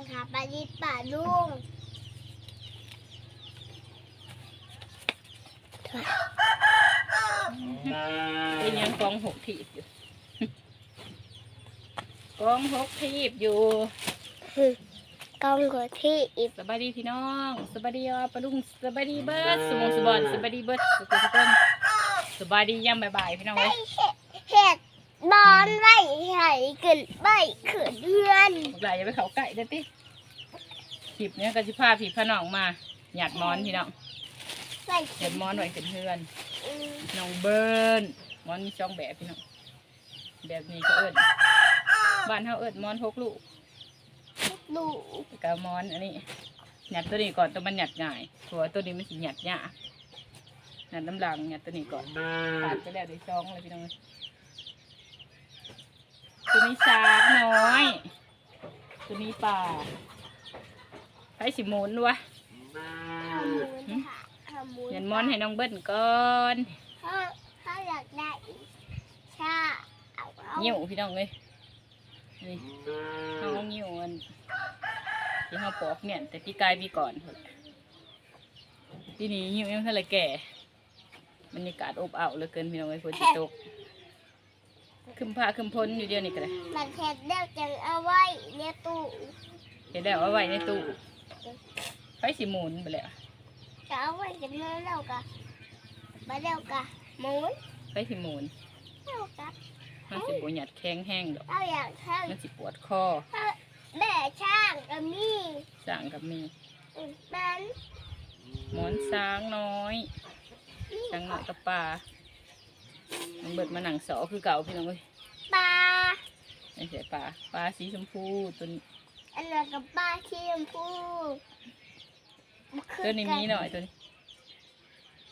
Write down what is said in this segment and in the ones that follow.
างขาปลาดิบป่าลุงเป็นยังกองหกทีบอยู่ กองหกทีบอยู่กองหัวที่อีบสบายดีพี่น้องสบายดีอะปะลุงสบายดีเบิร์ดสมองสบอนสบายดีเบิร์ดสุขุมสุขนสบายดีย่ำบ่ายๆพี่น้องได้เว้ยเห็ด บอนไว้ให้ขึ้นใบขึ้นเดือนบอกหลายอย่าไปเขาไก่เด้อติคลิปเนี้ยก็จะพาพี่พาน้องมาหยาดมอนพี่น้องใส่หยาดมอนไว้ขึ้นเฮือนอืมน้องเบิร์นมอนมีช่องแบบพี่น้องแบบนี้ก็เอิญบ้านเฮาเอิญมอนหกลูกลูกแล้วก็มอนอันนี้หยัดตัวนี้ก่อนตัวมันหยัดง่ายถั่วตัวนี้มันสิหยัดยากหยัดน้ำลังหยัดตัวนี้ก่อนขาดไปแล้วได้ช่องเลยพี่น้องเอ้ย ตัวนี้สากน้อย ตัวนี้ป่าไปสิหมุนวะขมูลค่ะขมูลหยัดมอนให้น้องเบิ้ลก่อนถ้าถ้าอยากได้อีกชาเอาเอาเหี่ยวพี่น้องเลยนี่เอาเหี่ยวอันที่เขาปอกเนี่ย แต่พี่กายพี่ก่อนพุ่นที่นี้เหี่ยวยังเท่าไรแก่บรรยากาศอบอ้าวเหลือเกินพี่น้องเลยฝนจะตก ขึ้นผ้าขึ้นพ้นอยู่เดียวนี่ก็เลยมันเห็ดเดียวจังเอาไว้ในตู้เห็นแล้วเอาไว้ในตู้ไฟสิหมุนไปแล้วจะเอาไว้กันเมื่อเรากะมาเดียวกะหมุนไฟสิหมุนเดียวกะมันสิบหยัดแข็งแห้งดอกเราอยากให้มันสิปวดคอแม่ช่างกับมี่สั่งกับมีมันหมอนสางน้อยสางน้อยกับปลามันเบิดมาหนังสอคือเก่าพี่น้องเอ้ย ปลาไม่ใช่ปลาปลาสีชมพูตัวนี้อันนั้นกับปลาที่ชมพูตัวนี้มีหน่อยตัวนี้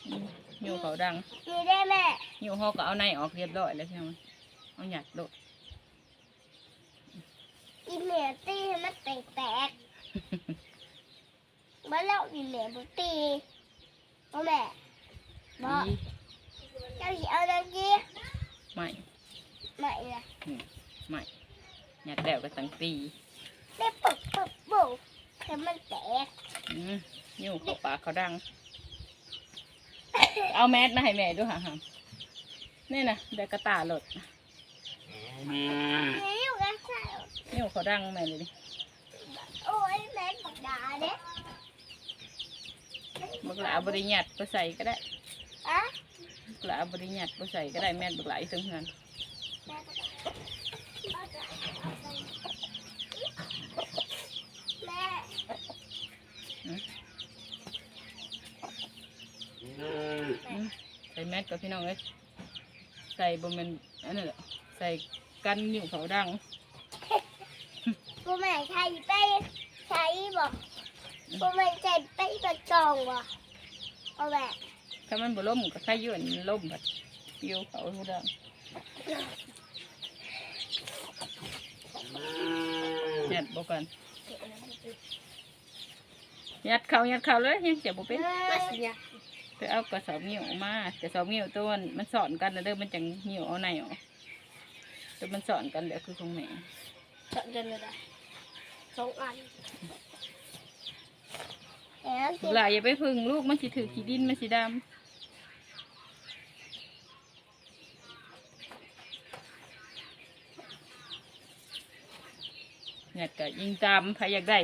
อืมหิวเขาดังมีได้แม่หิวหอกก็เอาในออกเรียบร้อยแล้วพี่น้องเอาหยัดโดดอีเหนือตีให้มันแตกแตกๆเมื่อเราอีเหนือบุตีพ่อแม่บอกดีเจ้าสิเอาดังกี้ไม่ ไม่ละไม่หยัดแล้วก็ตั้งตีได้ปุกปุกปุกให้มันแตกอืมหิวเขาปากเขาดัง เอาแมสมาให้แม่ด้วยค่ะฮะนี่นะได้กระตาหลดนี่อยู่กันใช่หิวเขาดังแม่เลยดิโอ้ยแม่ปักดาเด้บักหลาบริญัดไปใส่ก็ได้อะบักหลาบริญัดไปใส่ก็ได้แม่นบักหลาอีกทั้งนั้น แม่ปักดาแม่ อืม ใส่แมสกับพี่น้องเลยใส่บนมันอันนั้นแหละใส่กันหิวเขาดังกูแม่ใช้ไปใช้บอกกูแม่ใช้ไปประจองว่ะเอาแม่ถ้ามันบ่ล่มก็ใส่ยืนล่มแบบเปรี้ยวเขาเขาดังยัดบอกกันยัดเขายัดเขาเลยยังเจ็บบ่เป็น ไปเอากระสอบเหนียวมากระสอบเหนียวตัวมันมันสอนกันแล้วเด้อมันจังเหนียวเอาในออกแต่มันสอนกันแล้วคือของแม่สองกันเลยสองอันแล้วกินหลายอย่าไปพึ่งลูกมันสิถือขี้ดินมันสิดำหยัดก็ยิงตามใครอยากได้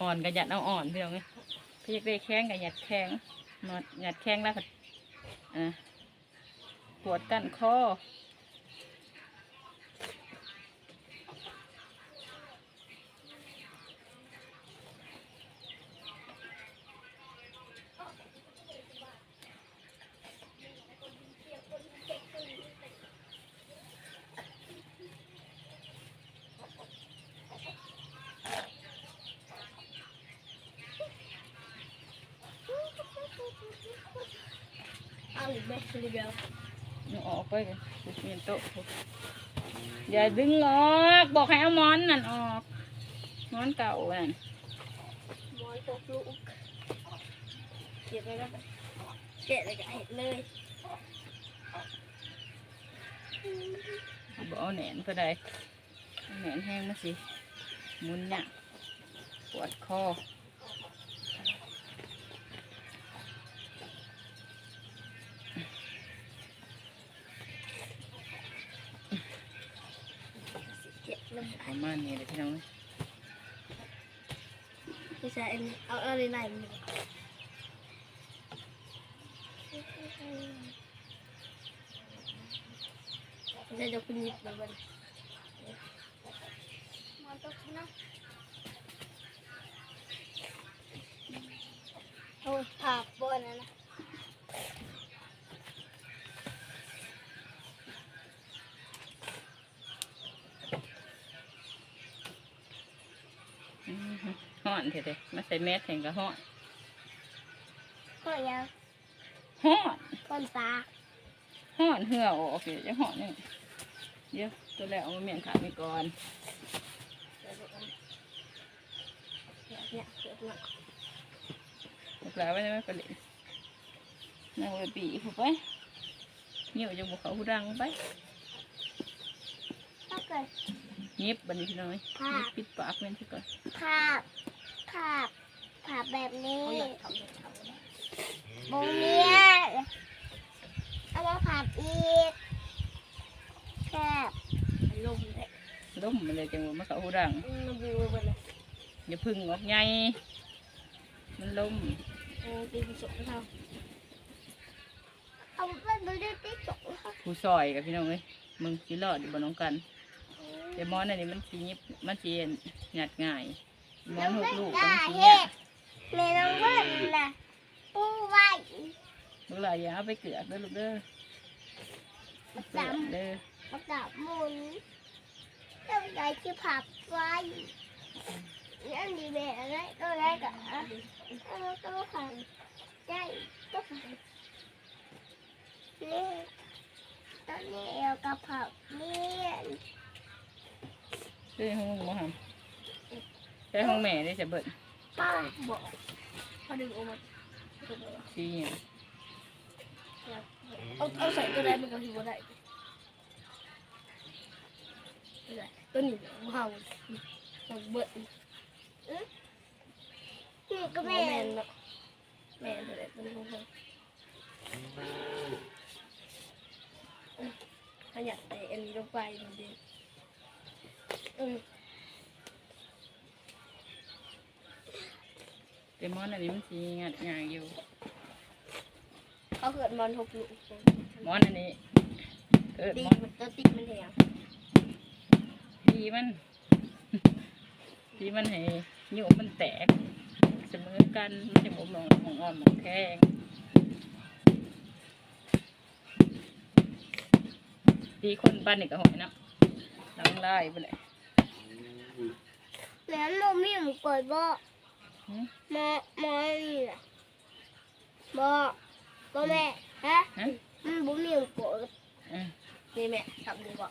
อ่อนก็หยัดเอาอ่อนพี่น้องเอ้ยใครอยากได้แข้งก็หยัดแข้ง นวดหยัดแข้งแล้วก็อ่าปวดกั้นคอ เอาอีกไหมเดียวเอาออกไปเลยเปลี่ยนโต๊ะอย่าดึงออกบอกให้เอาหมอนนั่นออกหมอนเก่านั่นมอนตกลูกเก็บไว้แล้วเก็บเลยก็เห็นเลยบอกเอาแหนนไปได้เอาแหนนแห้งมาสิหมุนเนี่ยวดคอ เจ็บลง ประมาณนี้เลยพี่น้องไม่ใช่อันเอาอะไรไหนมันดีกว่าเดี๋ยวจะคุณหยิบมาบ้างมาตกนะโอ้ยอาบบนนะนะ อื้อ หือห่อนเถอะๆมาใส่แมสแข่งกับห่อนก็ยังห่อนก้นตาห่อนเหื่อออกเดี๋ยวจะห่อนนี่เดี๋ยวตัวแล้วเอามาเมียนขาไปก่อนเนี่ยเกิดมาบอกแล้วว่าจะไม่ไปเล่นนั่งไปปีผูกไปเงียบยังบอกเขาหูดังไปถ้าเกิดเงียบบันนี้พี่น้อยค่ะเงียบปิดปากเว้นซะก่อนภาพ ภาพภาพแบบนี้โบเนียเอามาภาพอีกแคบลมเลยล้มมาเลยจังหวะมาเขาหูดังมันดูไปเลยอย่าพึ่งออกไงมันล้มตีนสุกเขาเอาไปดูดิตีนสุกเขาผู้ซอยกับพี่น้องเอ้ยมึงสิรอดอยู่บนน้องกัน แต่หมอนอันนี้มันสียิบมันสีหยัดง่าย หมอนหกลูกมันสีหยัดแม่น้องเบิ้ลนะปูไว้ลูกหลานอย่าเอาไปเกลือกเด้อลูกเด้อเกลือกเด้อประดับมุนต้องใช้ที่ผับไว้นั่นดีแม่อะไรก็ได้กับแล้วก็ขันได้ก็ขันนี่ตอนนี้เอวกับผับเนี่ยเด้อห้องหมอหำใช้ห้องแม่ได้จะเบิดป้าบอกพอดึงออกมาสีเนี่ยเอาเอาใส่ตัวใดมันก็ถือว่าได้ตัวนี้ว้าวมันเบิดนี่ก็แม่เนาะแม่ตัวใดตัวนี้ของเขาขยันแต่อันนี้ลงไปมันดีอืม แต่หมอนอันนี้มันสีหยัดง่ายอยู่เขาเกิดมันหกลูกหมอนอันนี้เกิดตีหมอนมันตัวตีมันแหงดีมันดีมันให้นิ้วมันแตก เสมอกันมันจะบ่มองมองอ่อนมองแข้งดีคนบ้านนี่ก็หอยเนาะลังไล่ไปเลยแล้วนมมีหมูเปิดบ่ หึมอมอนี่น่ะบ่บ่แม่ฮะฮะ มันบ่มีหมูเปิดอะนี่แม่ทำดีบ่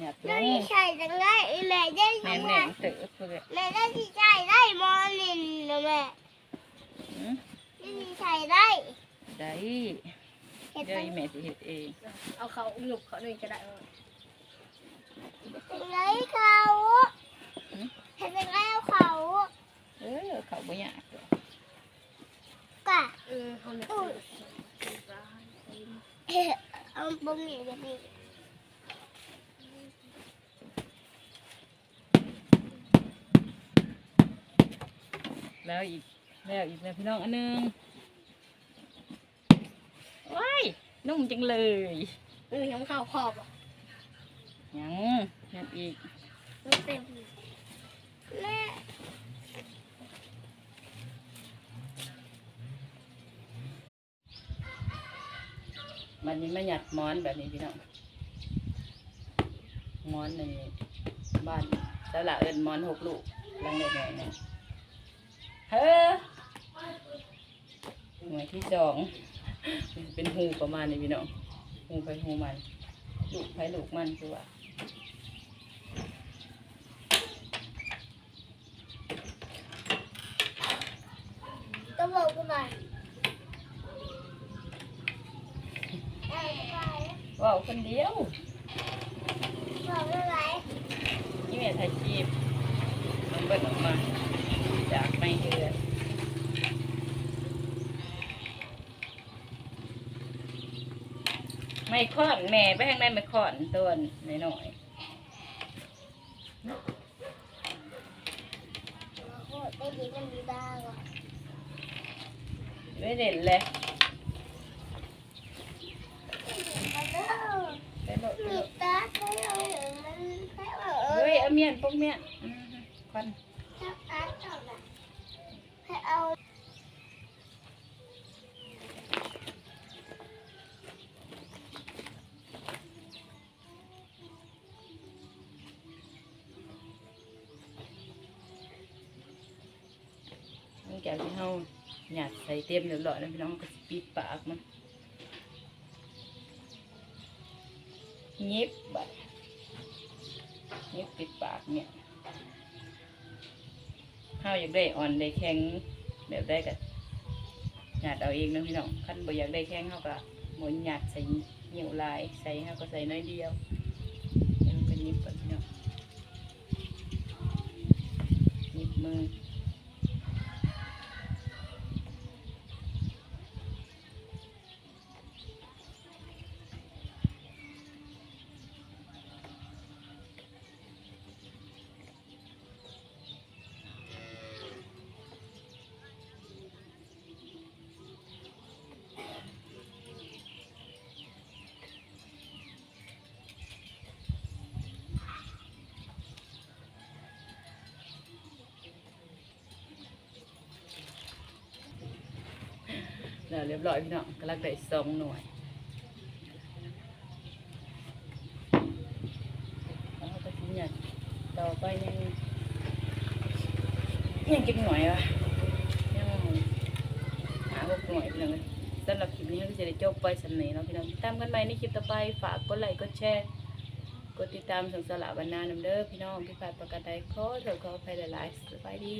หยัดลแล้วงนี่ใช่จังไงแม่ได้แน่ยังนไงแน่นๆเตอะเพื่อแม่ได้ที่ใช่ได้มอนี่นะแม่หือได้ที่ใช่ได้ได้เฮ็ดเดี๋ยวจัอีงแม่สิเฮ็ดเองเอาเขาหนุบเขาด้วยก็ได้จังไงเขาหือเฮ็ดจังไงเอาเขา เออเขาบ่ยากหรอกกะเออเขาเนี่ยเอาบ่มีแบบนี้แล้วอีกแล้วอีกนะพี่น้องอันหนึงว้ายนุ่มจังเลยเออยังเข้าขอบอะยังยังอีก มันเต็มแม่ มันนี้มาหยัดม้อนแบบนี้พี่น้องม้อนในบ้านและเอิญม้อนหกลูกลังเล็กหน่อยนึงเฮ้อหน่วยที่สองเป็นหูประมาณนี้พี่น้องหูไปหูมันลูกไปลูกมันคือว่า ก็บอกกูหน่อยเอ้ยไป ว่าวคน เดียวบอกอะไรนี่แม่ถ่ายคลิปมันเบิดออกมาจ้าไม่เดือดไม่ค่อนแม่ไปทางใดไม่ค่อนตัวน้อยโคตรได้ดีกันดีบ้างอะๆไม่เด่นเลย มันก็ ไปโลดไป มี โลด ตาใช้เอาอย่างมันใช้เอาเอ เฮ้อยเอาเมียนพวกเมียนอืมควันถ้าอัดเอาละให้เอาหลังจากที่เฮาหยาดใส่เต็มเรียบร้อยแล้วพี่น้องก็สิปิดปากมันยิบบัด ยิบปิดปากเนี่ยข้าวอยากได้อ่อนได้แข็งแบบได้กับหยาดเอาเองนะพี่น้องขั้นบ่อยากได้แข็งเขาก็หมุนหยาดใส่เหนียวลายใส่เขาก็ใส่น้อยเดียวแล้วมันก็ยิบก่อนพี่น้องยิบมือ แล้วเรียบร้อยพี่น้องกำลังได้สองหน่วยแล้วก็ทิ้งอย่างต่อไปยังยังกินหน่วยวะยังหาหกหน่วยพี่น้องเลยสำหรับคลิปนี้ก็จะได้จบไปสำเนีเนาะพี่น้องติดตามกันใหม่ในคลิปต่อไปฝากกดไลค์กดแชร์กดติดตามส่งสละบรรณานำเด้อพี่น้องที่ฝากประกันใดขอโทษขออภัยหลายๆสบายดี